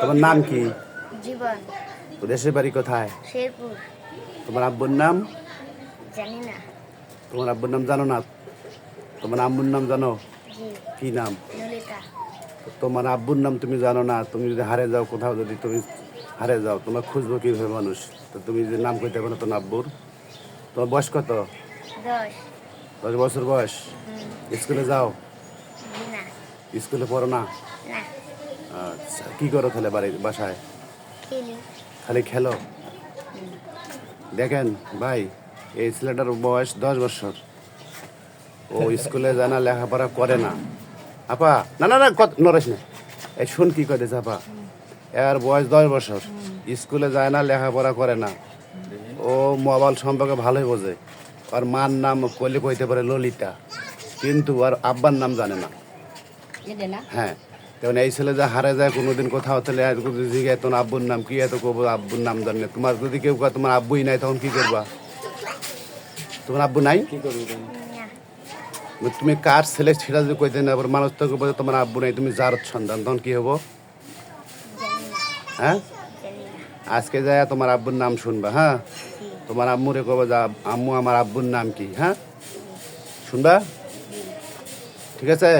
তোমার নাম কি? জীবন। দেশের বাড়ি কোথায়? শেরপুর। তোমার আব্বুর নাম? জানি না। তোমার আব্বুর নাম জানো না? তোমার আম্মুর নাম জানো? কি নাম? তোমার আব্বুর নাম তুমি জানো না? তুমি যদি হারে যাও কোথাও যদি তুমি হারে যাও তোমার খুঁজবো কীভাবে মানুষ? তো তুমি যদি নাম কইতে পারো তোমার আব্বুর। তোমার বয়স কত? দশ। বছর বয়স। স্কুলে যাও? স্কুলে পড়ো না? না। আচ্ছা কি করো তাহলে বাড়ি বাসায়? খালি। খেলো দেখেন ভাই এই ছেলেটার বয়স দশ বছর। ও স্কুলে যায় না লেখাপড়া করে না। আপা না না না কত নরেশ না। এই শুন কি করে আপা। এর বয়স দশ বছর। স্কুলে যায় না লেখাপড়া করে না। ও মোবাইল সম্পর্কে ভালোই বোঝে। আর মার নাম কলি কইতে পারে ললিতা। কিন্তু আর আব্বার নাম জানে না। হ্যাঁ। কারণ এই ছেলে যা হারে যায় কোনোদিন কোথাও তাহলে জিজ্ঞাসা তোমার আব্বুর নাম কি? এত কব আব্বুর নাম জানে তোমার যদি কেউ কয় তোমার আব্বুই নাই তখন কি করবা? তোমার আব্বু নাই? কি না তুমি কার ছেলে সেটা যদি কইতে না আবার মানুষ তো বলে তোমার আব্বু নাই তুমি যার সন্তান। তখন কি হব? হ্যাঁ? আজকে যায় তোমার আব্বুর নাম শুনবা হ্যাঁ? তোমার আম্মুরে কবে যা আম্মু আমার আব্বুর নাম কি? হ্যাঁ? শুনবা? ঠিক আছে?